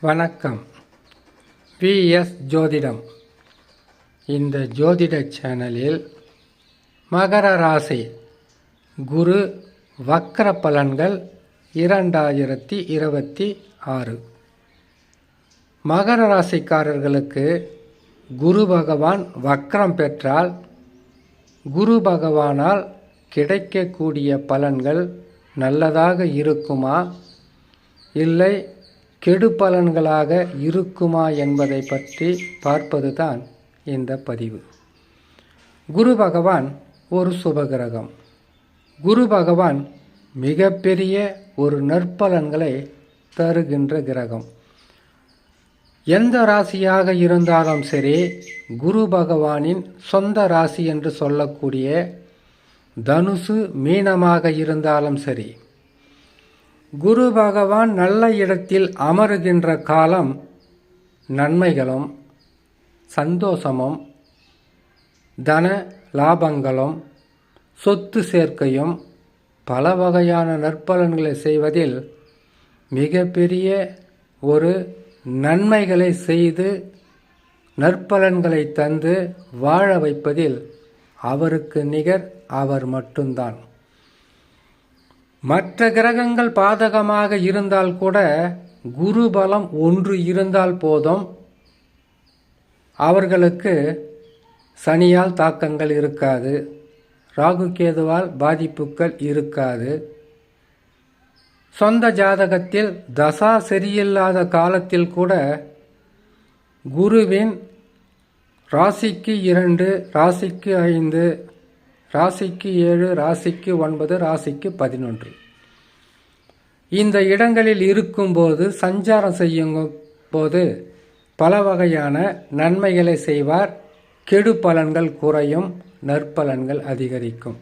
வணக்கம். விஎஸ் ஜோதிடம். இந்த ஜோதிட சேனலில் மகர ராசி குரு வக்ர பலன்கள் இரண்டாயிரத்தி இருபத்தி ஆறு. மகர ராசிக்காரர்களுக்கு குரு பகவான் வக்ரம் பெற்றால் குரு பகவானால் கிடைக்கக்கூடிய பலன்கள் நல்லதாக இருக்குமா? இல்லை கெடு பலன்களாக இருக்குமா என்பதை பற்றி பார்ப்பதுதான் இந்த பதிவு. குரு பகவான் ஒரு சுபகிரகம். குரு பகவான் மிகப்பெரிய ஒரு நற்பலன்களை தருகின்ற கிரகம். எந்த ராசியாக இருந்தாலும் சரி குரு பகவானின் சொந்த ராசி என்று சொல்லக்கூடிய தனுசு மீனமாக இருந்தாலும் சரி குரு பகவான் நல்ல இடத்தில் அமருகின்ற காலம் நன்மைகளும் சந்தோஷமும் தன லாபங்களும் சொத்து சேர்க்கையும் பல வகையான நற்பலன்களை செய்வதில் மிகப்பெரிய ஒரு நன்மைகளை செய்து நற்பலன்களை தந்து வாழ வைப்பதில் அவருக்கு நிகர் அவர் மட்டும்தான். மற்ற கிரகங்கள் பாதகமாக இருந்தால் கூட குரு பலம் ஒன்று இருந்தால் போதும். அவர்களுக்கு சனியால் தாக்கங்கள் இருக்காது. ராகு கேதுவால் பாதிப்புகள் இருக்காது. சொந்த ஜாதகத்தில் தசா சரியில்லாத காலத்தில் கூட குருவின் ராசிக்கு இரண்டு ராசிக்கு ஐந்து ராசிக்கு ஏழு ராசிக்கு ஒன்பது ராசிக்கு பதினொன்று. இந்த இடங்களில் இருக்கும்போது சஞ்சாரம் செய்யும் போது பல வகையான நன்மைகளை செய்வார். கெடு பலன்கள் குறையும் நற்பலன்கள் அதிகரிக்கும்.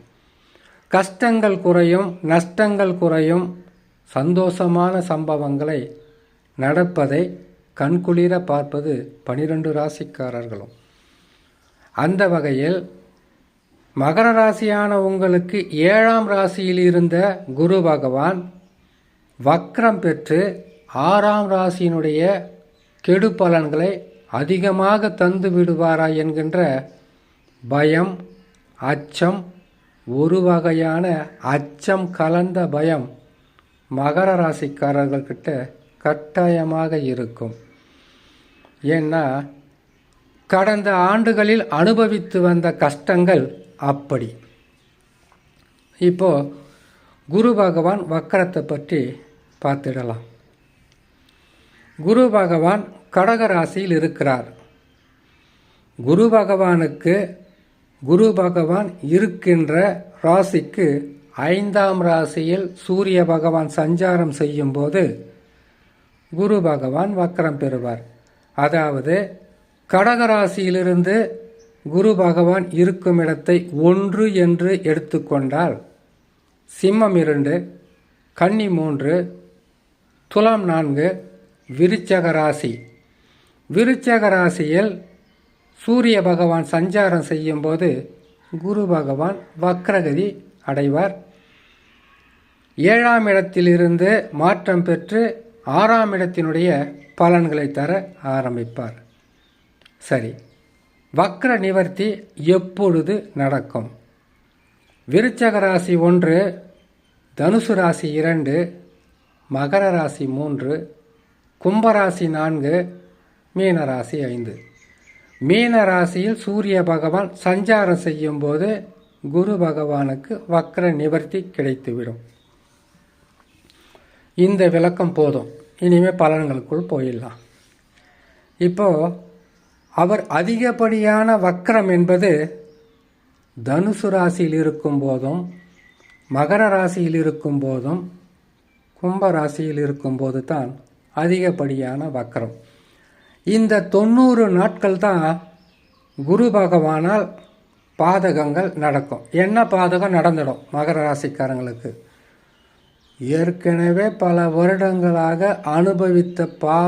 கஷ்டங்கள் குறையும் நஷ்டங்கள் குறையும். சந்தோஷமான சம்பவங்களை நடப்பதை கண்குளிர பார்ப்பது பனிரெண்டு ராசிக்காரர்களும். அந்த வகையில் மகர ராசியான உங்களுக்கு ஏழாம் ராசியில் இருந்த குரு பகவான் வக்ரம் பெற்று ஆறாம் ராசியினுடைய கெடு பலன்களை அதிகமாக தந்து விடுவாரா என்கின்ற பயம் அச்சம் ஒரு வகையான அச்சம் கலந்த பயம் மகர ராசிக்காரர்கள்கிட்ட கட்டாயமாக இருக்கும். ஏன்னா கடந்த ஆண்டுகளில் அனுபவித்து வந்த கஷ்டங்கள் அப்படி. இப்போது குரு பகவான் வக்கரத்தை பற்றி பார்த்துடலாம். குரு பகவான் கடக ராசியில் இருக்கிறார். குரு பகவானுக்கு குரு பகவான் இருக்கின்ற ராசிக்கு ஐந்தாம் ராசியில் சூரிய பகவான் சஞ்சாரம் செய்யும்போது குரு பகவான் வக்கரம் பெறுவார். அதாவது கடகராசியிலிருந்து குரு பகவான் இருக்கும் இடத்தை ஒன்று என்று எடுத்துக்கொண்டால் சிம்மம் இரண்டு கன்னி மூன்று துலாம் நான்கு விருச்சக ராசி. விருச்சக ராசியில் சூரிய பகவான் சஞ்சாரம் செய்யும்போது குரு பகவான் வக்ரகதி அடைவார். ஏழாம் இடத்திலிருந்து மாற்றம் பெற்று ஆறாம் இடத்தினுடைய பலன்களை தர ஆரம்பிப்பார். சரி வக்ர நிவர்த்தி எப்பொழுது நடக்கும்? விருச்சக ராசி ஒன்று தனுசு ராசி இரண்டு மகர ராசி மூன்று கும்பராசி நான்கு மீனராசி ஐந்து. மீன ராசியில் சூரிய பகவான் சஞ்சாரம் செய்யும்போது குரு பகவானுக்கு வக்ர நிவர்த்தி கிடைத்துவிடும். இந்த விளக்கம் போதும். இனிமேல் பலன்களுக்குள் போயிடலாம். இப்போது அவர் அதிகப்படியான வக்கரம் என்பது தனுசு ராசியில் இருக்கும் போதும் மகர ராசியில் இருக்கும் போதும் கும்ப ராசியில் இருக்கும்போது தான் அதிகப்படியான வக்கரம் இந்த தொண்ணூறு நாட்கள் தான் குரு பகவானால் பாதகங்கள் நடக்கும். என்ன பாதகம்? நடந்துடும் மகர ராசிக்காரங்களுக்கு. ஏற்கனவே பல வருடங்களாக அனுபவித்த பா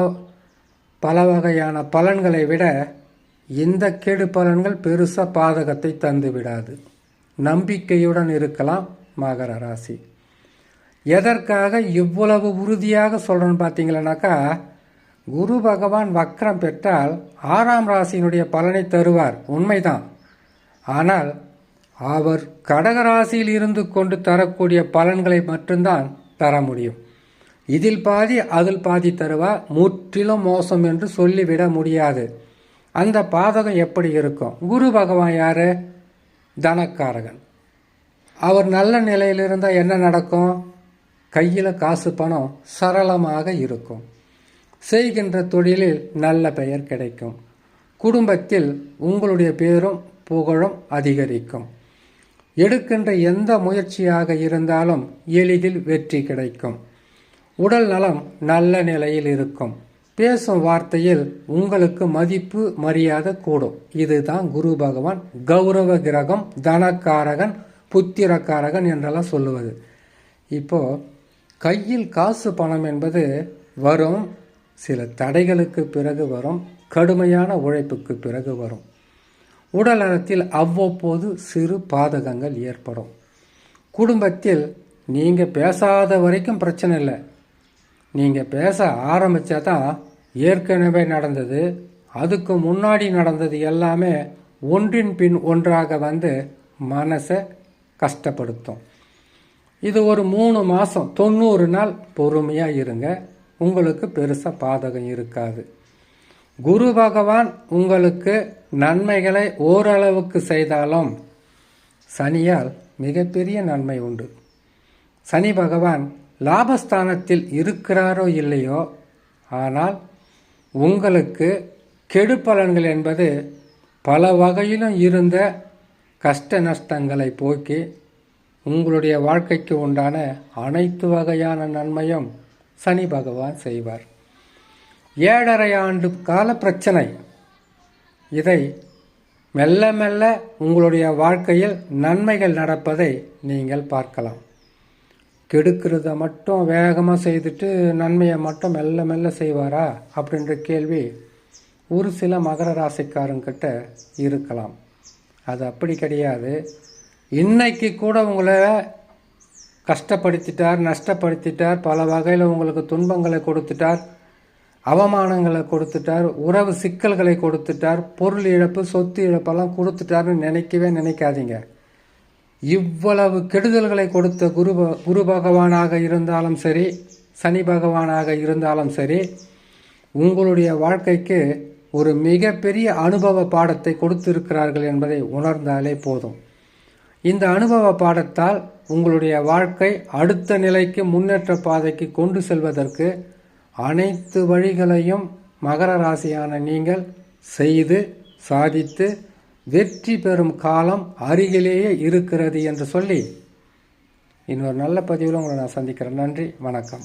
பல வகையான பலன்களை விட இந்த கேடு பலன்கள் பெருசாக பாதகத்தை தந்து விடாது. நம்பிக்கையுடன் இருக்கலாம் மகர ராசி. எதற்காக இவ்வளவு உறுதியாக சொல்கிறேன்னு பார்த்தீங்களனாக்கா குரு பகவான் வக்ரம் பெற்றால் ஆறாம் ராசியினுடைய பலனை தருவார். உண்மைதான். ஆனால் அவர் கடகராசியில் இருந்து கொண்டு தரக்கூடிய பலன்களை மட்டும்தான் தர முடியும். இதில் பாதி அதில் பாதி தருவா முற்றிலும் மோசம் என்று சொல்லிவிட முடியாது. அந்த பாதகம் எப்படி இருக்கும்? குரு பகவான் யாரு? தனக்காரகன். அவர் நல்ல நிலையில் இருந்தால் என்ன நடக்கும்? கையில் காசு பணம் சரளமாக இருக்கும். செய்கின்ற தொழிலில் நல்ல பெயர் கிடைக்கும். குடும்பத்தில் உங்களுடைய பேரும் புகழும் அதிகரிக்கும். எடுக்கின்ற எந்த முயற்சியாக இருந்தாலும் எளிதில் வெற்றி கிடைக்கும். உடல் நலம் நல்ல நிலையில் இருக்கும். பேசும் வார்த்தையில் உங்களுக்கு மதிப்பு மரியாதை கூடும். இதுதான் குரு பகவான் கௌரவ கிரகம் தனக்காரகன் புத்திரக்காரகன் என்றெல்லாம் சொல்லுவது. இப்போ கையில் காசு பணம் என்பது வரும் சில தடைகளுக்கு பிறகு வரும் கடுமையான உழைப்புக்கு பிறகு வரும். உடல் நலத்தில் அவ்வப்போது சிறு பாதகங்கள் ஏற்படும். குடும்பத்தில் நீங்கள் பேசாத வரைக்கும் பிரச்சனை இல்லை. நீங்கள் பேச ஆரம்பித்தா தான் ஏற்கனவே நடந்தது அதுக்கு முன்னாடி நடந்தது எல்லாமே ஒன்றின் பின் ஒன்றாக வந்து மனசை கஷ்டப்படுத்தும். இது ஒரு மூணு மாதம் தொண்ணூறு நாள் பொறுமையாக இருங்க. உங்களுக்கு பெருசாக பாதகம் இருக்காது. குரு பகவான் உங்களுக்கு நன்மைகளை ஓரளவுக்கு செய்தாலும் சனியால் மிகப்பெரிய நன்மை உண்டு. சனி பகவான் லாபஸ்தானத்தில் இருக்கிறாரோ இல்லையோ ஆனால் உங்களுக்கு கெடு பலன்கள் என்பது பல வகையிலும் இருந்த கஷ்ட நஷ்டங்களை போக்கி உங்களுடைய வாழ்க்கைக்கு உண்டான அனைத்து வகையான நன்மையும் சனி பகவான் செய்வார். ஏழரை ஆண்டு கால பிரச்சனை. இதை மெல்ல மெல்ல உங்களுடைய வாழ்க்கையில் நன்மைகள் நடப்பதை நீங்கள் பார்க்கலாம். கெடுக்கிறத மட்டும் வேகமாக செய்துட்டு நன்மையை மட்டும் மெல்ல மெல்ல செய்வாரா அப்படின்ற கேள்வி ஒரு சில மகர ராசிக்காரங்கிட்ட இருக்கலாம். அது அப்படி கிடையாது. இன்னைக்கு கூட உங்களை கஷ்டப்படுத்திட்டார் நஷ்டப்படுத்திட்டார் பல வகையில் உங்களுக்கு துன்பங்களை கொடுத்துட்டார் அவமானங்களை கொடுத்துட்டார் உறவு சிக்கல்களை கொடுத்துட்டார் பொருள் இழப்பு சொத்து இழப்பெல்லாம் கொடுத்துட்டாருன்னு நினைக்கவே நினைக்காதீங்க. இவ்வளவு கெடுதல்களை கொடுத்த குரு குரு பகவானாக இருந்தாலும் சரி சனி பகவானாக இருந்தாலும் சரி உங்களுடைய வாழ்க்கைக்கு ஒரு மிகப்பெரிய அனுபவ பாடத்தை கொடுத்திருக்கிறார்கள் என்பதை உணர்ந்தாலே போதும். இந்த அனுபவ பாடத்தால் உங்களுடைய வாழ்க்கை அடுத்த நிலைக்கு முன்னேற்ற பாதைக்கு கொண்டு செல்வதற்கு அனைத்து வழிகளையும் மகர ராசியான நீங்கள் செய்து சாதித்து வெற்றி பெறும் காலம் அருகிலேயே இருக்கிறது என்று சொல்லி இன்னொரு நல்ல பதிவில் உங்களை நான் சந்திக்கிறேன். நன்றி வணக்கம்.